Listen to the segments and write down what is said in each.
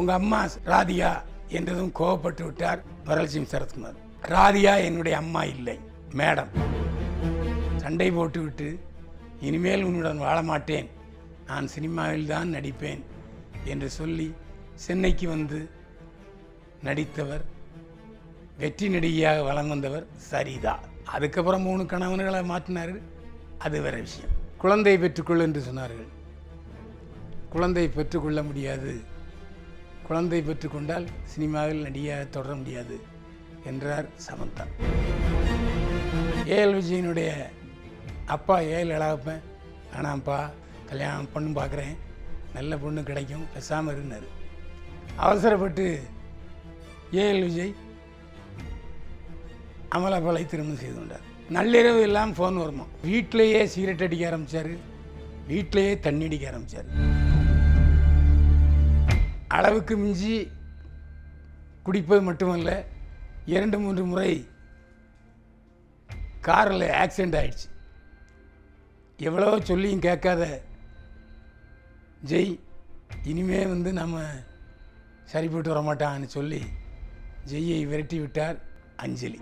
உங்க அம்மா ராதியா என்றதும் கோவப்பட்டு விட்டார் வரலட்சுமி சரத்குமார். ராதியா என்னுடைய அம்மா இல்லை மேடம். சண்டை போட்டுவிட்டு இனிமேல் உன்னுடன் வாழ மாட்டேன் நான் சினிமாவில் தான் நடிப்பேன் என்று சொல்லி சென்னைக்கு வந்து நடித்தவர் வெற்றி நடிகையாக வளம் வந்தவர் சரிதா. அதுக்கப்புறம் மூணு கணவன்களை மாற்றினார் அது வேற விஷயம். குழந்தை பெற்றுக்கொள் என்று சொன்னார்கள். குழந்தை பெற்றுக்கொள்ள முடியாது. குழந்தை பெற்றுக்கொண்டால் சினிமாவில் நடிகையாக தொடர முடியாது என்றார் சமந்தா. ஏஎல் விஜயனுடைய அப்பா ஏஎல் இளவப்பன் வேணாம்ப்பா கல்யாணம் பொண்ணு பார்க்குறேன். நல்ல பொண்ணு கிடைக்கும் பேசாமல் இருந்தார். அவசரப்பட்டு ஏஎல் விஜய் அமலாபாலை திருமணம் செய்து கொண்டார். நள்ளிரவு எல்லாம் ஃபோன் வருமா வீட்டிலேயே சிகரெட் அடிக்க ஆரம்பித்தார் வீட்டிலேயே தண்ணி அடிக்க ஆரம்பித்தார் அளவுக்கு மிஞ்சி குடிப்பது மட்டுமல்ல இரண்டு மூன்று முறை காரில் ஆக்சிடெண்ட் ஆயிடுச்சு. எவ்வளோ சொல்லியும் கேட்காத ஜெய் இனிமே வந்து நம்ம சரிப்பட்டு வர மாட்டான்னு சொல்லி ஜெய்யை விரட்டி விட்டார் அஞ்சலி.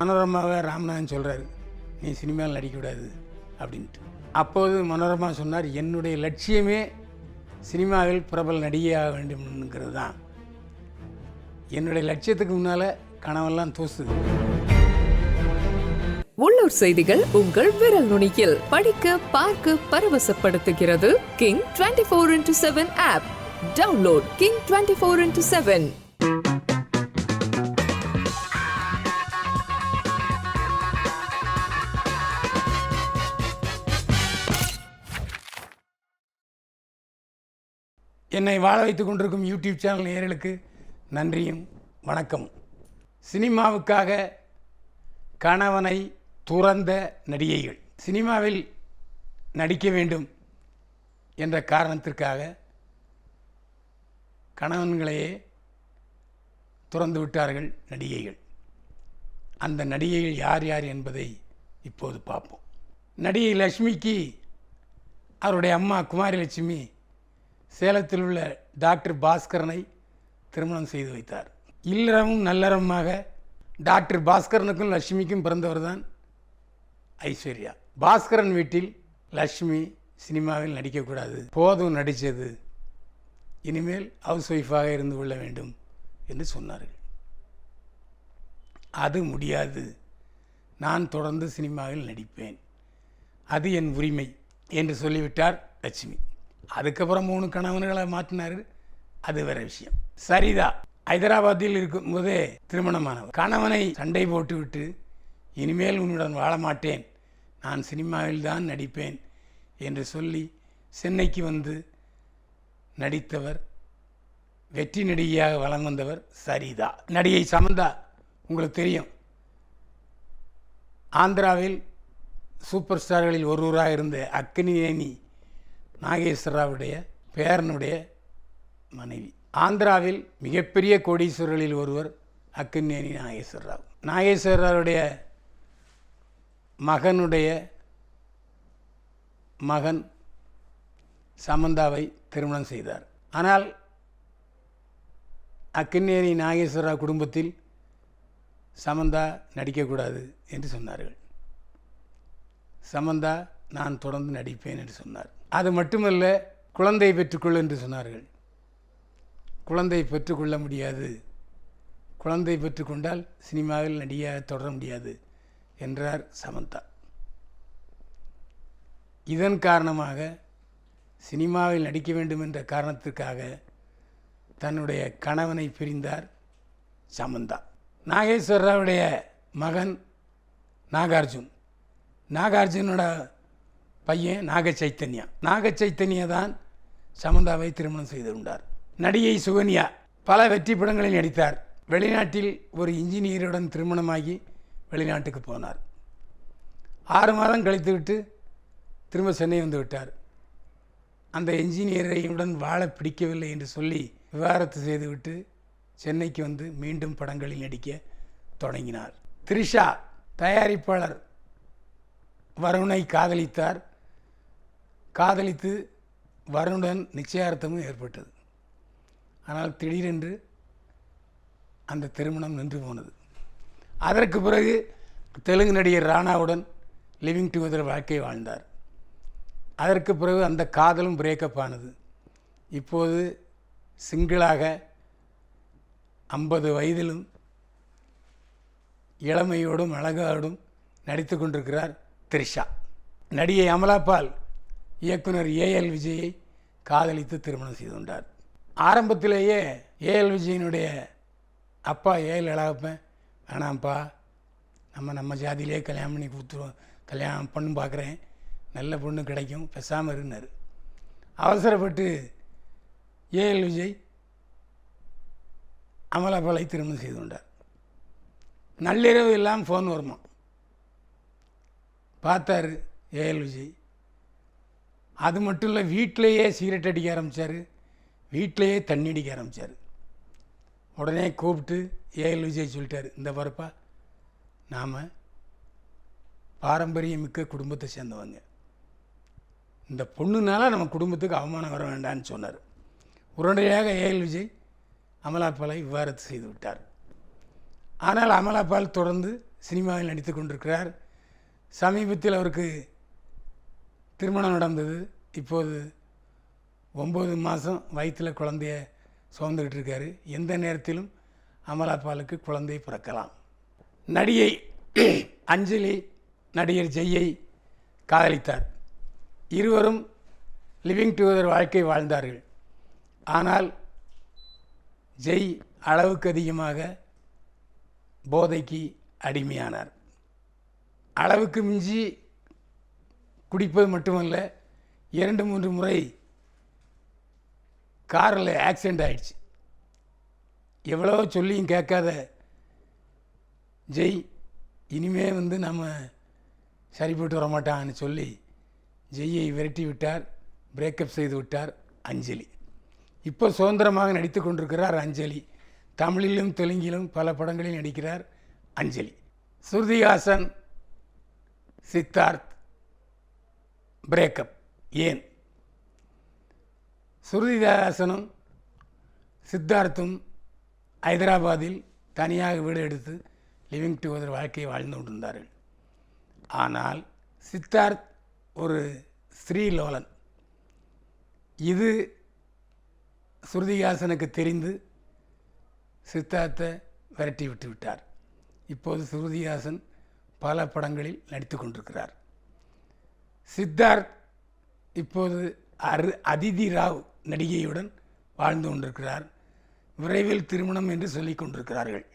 மனோரமாவை ராம்நாதன் சொல்கிறாரு நீ சினிமாவில் நடிக்கக்கூடாது அப்படின்ட்டு. அப்போது மனோரமா சொன்னார் என்னுடைய லட்சியமே சினிமாவில் பிரபல நடிகையாக வேண்டும்ங்கிறது தான். என்னுடைய லட்சியத்துக்கு முன்னால் கனவெல்லாம் தோசுது. உள்ளூர் செய்திகள் உங்கள் விரல் நுனியில் படிக்க பார்க்க பரவசப்படுத்துகிறது. King twenty four into seven app download King twenty four into seven என்னை வாழ வைத்துக் கொண்டிருக்கும் யூடியூப் சேனல் நேயர்களுக்கு நன்றியும் வணக்கம். சினிமாவுக்காக கணவனை துறந்த நடிகைகள். சினிமாவில் நடிக்க வேண்டும் என்ற காரணத்திற்காக கணவன்களையே துறந்து விட்டார்கள் நடிகைகள். அந்த நடிகைகள் யார் யார் என்பதை இப்போது பார்ப்போம். நடிகை லக்ஷ்மிக்கு அவருடைய அம்மா குமாரி லட்சுமி சேலத்தில் உள்ள டாக்டர் பாஸ்கரனை திருமணம் செய்து வைத்தார். இல்லறமும் நல்லறமாக டாக்டர் பாஸ்கரனுக்கும் லட்சுமிக்கும் பிறந்தவர் தான் ஐஸ்வர்யா. பாஸ்கரன் வீட்டில் லட்சுமி சினிமாவில் நடிக்கக்கூடாது. போதும் நடித்தது. இனிமேல் ஹவுஸ் ஒய்ஃபாக இருந்து கொள்ள வேண்டும் என்று சொன்னார்கள். அது முடியாது. நான் தொடர்ந்து சினிமாவில் நடிப்பேன். அது என் உரிமை என்று சொல்லிவிட்டார் லட்சுமி. அதுக்கப்புறம் மூணு கணவன்களை மாற்றினார். அது வேற விஷயம். சரிதா ஹைதராபாத்தில் இருக்கும் போதே திருமணமானவர். கணவனை சண்டை போட்டுவிட்டு இனிமேல் உன்னுடன் வாழ மாட்டேன் நான் சினிமாவில் தான் நடிப்பேன் என்று சொல்லி சென்னைக்கு வந்து நடித்தவர் வெற்றி நடிகையாக வளம் வந்தவர் சரிதா. நடிகை சமந்தா உங்களுக்கு தெரியும். ஆந்திராவில் சூப்பர் ஸ்டார்களில் ஒருவராக இருந்த அக்னியேனி நாகேஸ்வராவுடைய பேரனுடைய மனைவி. ஆந்திராவில் மிகப்பெரிய கோடீஸ்வரர்களில் ஒருவர் அக்னியேனி நாகேஸ்வரராவ். நாகேஸ்வரராவுடைய மகனுடைய மகன் சமந்தாவை திருமணம் செய்தார். ஆனால் அக்கின்னேரி நாகேஸ்வரா குடும்பத்தில் சமந்தா நடிக்கக்கூடாது என்று சொன்னார்கள். சமந்தா நான் தொடர்ந்து நடிப்பேன் என்று சொன்னார். அது மட்டுமல்ல குழந்தை பெற்றுக்கொள் என்று சொன்னார்கள். குழந்தை பெற்றுக்கொள்ள முடியாது. குழந்தை பெற்றுக்கொண்டால் சினிமாவில் நடிகையாக தொடர முடியாது என்றார் சமந்தா. இதன் காரணமாக சினிமாவில் நடிக்க வேண்டும் என்ற காரணத்திற்காக தன்னுடைய கணவனை பிரிந்தார் சமந்தா. நாகேஸ்வரராவுடைய மகன் நாகார்ஜுன். நாகார்ஜுனோட பையன் நாக சைத்தன்யா நாக சைத்தன்யா தான் சமந்தாவை திருமணம் செய்து கொண்டார் நடிகை சுகன்யா பல வெற்றி படங்களில் நடித்தார். வெளிநாட்டில் ஒரு இன்ஜினியருடன் திருமணமாகி வெளிநாட்டுக்கு போனார். ஆறு மாதம் கழித்துவிட்டு திரும்ப சென்னை வந்து விட்டார். அந்த என்ஜினியரையுடன் வாழ பிடிக்கவில்லை என்று சொல்லி விவாகரத்து செய்துவிட்டு சென்னைக்கு வந்து மீண்டும் படங்களில் நடிக்க தொடங்கினார். த்ரிஷா தயாரிப்பாளர் வருணை காதலித்தார். காதலித்து வருணுடன் நிச்சயார்த்தமும் ஏற்பட்டது. ஆனால் திடீரென்று அந்த திருமணம் நின்று போனது. அதற்கு பிறகு தெலுங்கு நடிகர் ராணாவுடன் லிவிங் டுகெதர் வாழ்க்கை வாழ்ந்தார். அதற்கு பிறகு அந்த காதலும் பிரேக்கப் ஆனது. இப்போது சிங்கிளாக ஐம்பது வயதிலும் இளமையோடும் அழகோடும் நடித்து கொண்டிருக்கிறார் த்ரிஷா. நடிகை அமலாபால் இயக்குனர் ஏஎல் விஜயை காதலித்து திருமணம் செய்து கொண்டார். ஆரம்பத்திலேயே ஏஎல் விஜயனுடைய அப்பா ஏஎல் அழகப்பன் வேணாம்ப்பா நம்ம நம்ம ஜாதியிலே கல்யாணம் பண்ணி கொடுத்துருவோம் கல்யாணம் பொண்ணு பார்க்குறேன். நல்ல பொண்ணு கிடைக்கும் பேசாமல் இருந்தார் அவசரப்பட்டு ஏஎல் விஜய் அமலாபாலை திருமணம் செய்து கொண்டார். நள்ளிரவு எல்லாம் ஃபோன் வருமா பார்த்தாரு ஏஎல் விஜய். அது மட்டும் இல்லை வீட்டிலையே சிகரெட் அடிக்க ஆரம்பித்தார் வீட்டிலையே தண்ணி அடிக்க ஆரம்பித்தார் உடனே கூப்பிட்டு ஏஎல் விஜய் சொல்லிட்டார் இந்த பரப்பா நாம் பாரம்பரியமிக்க குடும்பத்தை சேர்ந்தவங்க. இந்த பொண்ணுனால நம்ம குடும்பத்துக்கு அவமானம் வர வேண்டாம்னு சொன்னார். உடனடியாக ஏஎல் விஜய் அமலாப்பாலை விவாகரத்து செய்து விட்டார். ஆனால் அமலாபால் தொடர்ந்து சினிமாவில் நடித்து கொண்டிருக்கிறார். சமீபத்தில் அவருக்கு திருமணம் நடந்தது. இப்போது ஒம்பது மாதம் வயிற்றில் குழந்தைய சுமந்துக்கிட்டு இருக்காரு. எந்த நேரத்திலும் அமலாபாலுக்கு குழந்தை பிறக்கலாம். நடிகை அஞ்சலி நடிகர் ஜெய்யை காதலித்தார். இருவரும் லிவிங் டுகெதர் வாழ்க்கை வாழ்ந்தார்கள். ஆனால் ஜெய் அளவுக்கு அதிகமாக போதைக்கு அடிமையானார். அளவுக்கு மிஞ்சி குடிப்பது மட்டுமல்ல இரண்டு மூன்று முறை காரில் ஆக்சிடெண்ட் ஆகிடுச்சு எவ்வளோ சொல்லியும் கேட்காத ஜெய் இனிமே வந்து நம்ம சரிப்பட்டு வர மாட்டான்னு சொல்லி ஜெய்யை விரட்டி விட்டார் பிரேக்கப் செய்து விட்டார் அஞ்சலி. இப்போ சுதந்திரமாக நடித்து கொண்டிருக்கிறார் அஞ்சலி. தமிழிலும் தெலுங்கிலும் பல படங்களில் நடிக்கிறார் அஞ்சலி. ஸ்ருதிஹாசன் சித்தார்த் பிரேக்கப் ஏன்? சுருதிதாசனும் சித்தார்த்தும் ஹைதராபாத்தில் தனியாக வீடு எடுத்து லிவிங் டுகெதர் வாழ்க்கையை வாழ்ந்து கொண்டிருந்தார்கள். ஆனால் சித்தார்த் ஒரு ஸ்ரீலோலன் இது ஸ்ருதிஹாசனுக்கு தெரிந்து சித்தார்த்தை விரட்டி விட்டு விட்டார். இப்போது ஸ்ருதிஹாசன் பல படங்களில் நடித்து கொண்டிருக்கிறார். சித்தார்த் இப்போது அரு அதிதி ராவ் நடிகையுடன் வாழ்ந்து கொண்டிருக்கிறார். விரைவில் திருமணம் என்று சொல்லிக் கொண்டிருக்கிறார்கள்.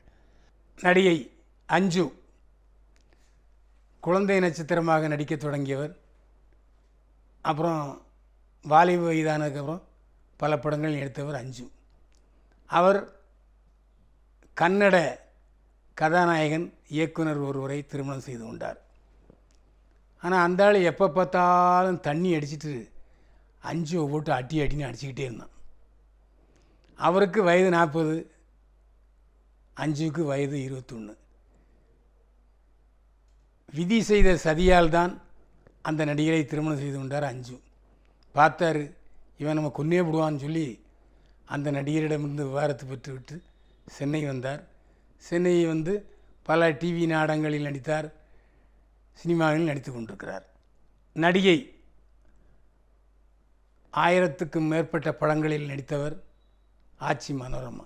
நடிகை அஞ்சு. குழந்தை நட்சத்திரமாக நடிக்க தொடங்கியவர். அப்புறம் வாலிப வயதானதுக்கப்புறம் பல படங்கள் எடுத்தவர் அஞ்சு. அவர் கன்னட கதாநாயகன் இயக்குனர் ஒருவரை திருமணம் செய்து கொண்டார். ஆனால் அந்த ஆள் எப்போ பார்த்தாலும் தண்ணி அடிச்சிட்டு அஞ்சு போட்டு அட்டி அட்டின்னு அடிச்சுக்கிட்டே இருந்தான். அவருக்கு வயது நாற்பது அஞ்சுக்கு வயது இருபத்தொன்று விதி செய்த சதியால் தான் அந்த நடிகரை திருமணம் செய்து கொண்டார் அஞ்சு. பார்த்தாரு இவன் நம்ம கொன்னே விடுவான்னு சொல்லி அந்த நடிகரிடமிருந்து விவாரத்து பெற்றுவிட்டு சென்னை வந்தார். சென்னை வந்து பல டிவி நாடகங்களில் நடித்தார். சினிமாவில் நடித்து கொண்டிருக்கிறார். நடிகை. ஆயிரத்துக்கும் மேற்பட்ட படங்களில் நடித்தவர் ஆச்சி மனோரமா.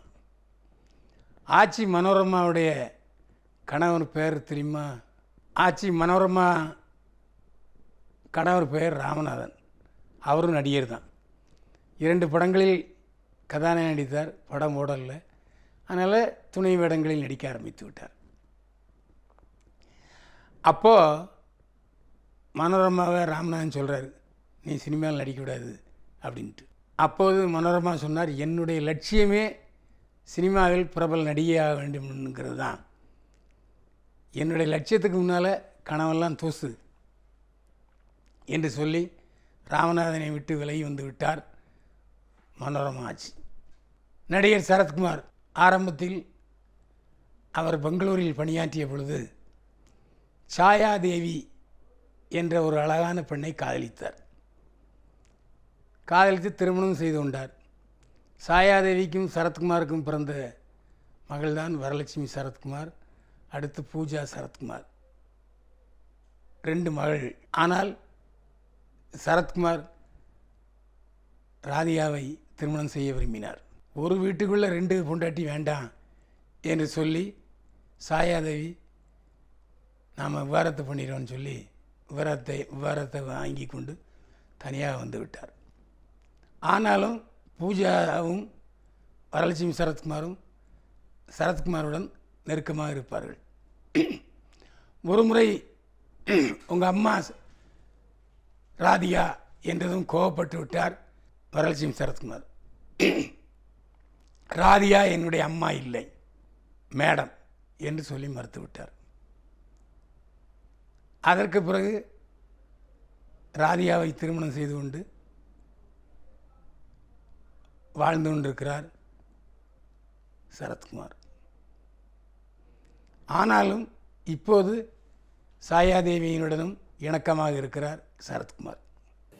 ஆச்சி மனோரமாவுடைய கணவர் பெயர் தெரியுமா? ஆச்சி மனோரமா கணவர் பெயர் ராமநாதன். அவரும் நடிகர் தான். இரண்டு படங்களில் கதாநாயகன் நடித்தார் படம் ஓடல. அதனால் துணை வேடங்களில் நடிக்க ஆரம்பித்து விட்டார். அப்போது மனோரமாவை ராமநாதன் சொல்கிறாரு நீ சினிமாவில் நடிக்கக்கூடாது அப்படின்ட்டு. அப்போது மனோரமா சொன்னார் என்னுடைய லட்சியமே சினிமாவில் பிரபல நடிகையாக வேண்டும்ங்கிறது தான். என்னுடைய லட்சியத்துக்கு முன்னால் கனவெல்லாம் தூசு என்று சொல்லி ராமநாதனை விட்டு விலகி வந்து விட்டார் மனோரமா ஆட்சி. நடிகர் சரத்குமார் ஆரம்பத்தில் அவர் பெங்களூரில் பணியாற்றிய பொழுது சாயாதேவி என்ற ஒரு அழகான பெண்ணை காதலித்தார். காதலித்து திருமணம் செய்து கொண்டார். சாயாதேவிக்கும் சரத்குமாருக்கும் பிறந்த மகள்தான் வரலட்சுமி சரத்குமார் அடுத்து பூஜா சரத்குமார். ரெண்டு மகள். ஆனால் சரத்குமார் ராதிகாவை திருமணம் செய்ய விரும்பினார். ஒரு வீட்டுக்குள்ளே ரெண்டு பொண்டாட்டி வேண்டாம் என்று சொல்லி சாயாதேவி நாம் விவரத்தை பண்ணிடுவோம்னு சொல்லி விவரத்தை விவரத்தை வாங்கி கொண்டு தனியாக வந்து விட்டார். ஆனாலும் பூஜாவும் வரலட்சுமி சரத்குமாரும் சரத்குமாருடன் நெருக்கமாக இருப்பார்கள். ஒரு முறை உங்கள் அம்மா ராதிகா என்றதும் கோவப்பட்டு விட்டார் வரலட்சுமி சரத்குமார். ராதியா என்னுடைய அம்மா இல்லை மேடம் என்று சொல்லி மறுத்து விட்டார். அதற்கு பிறகு ராதியாவை திருமணம் செய்து கொண்டு வாழ்ந்து கொண்டிருக்கிறார் சரத்குமார். ஆனாலும் இப்போது சாயாதேவியினுடனும் இணக்கமாக இருக்கிறார் சரத்குமார்.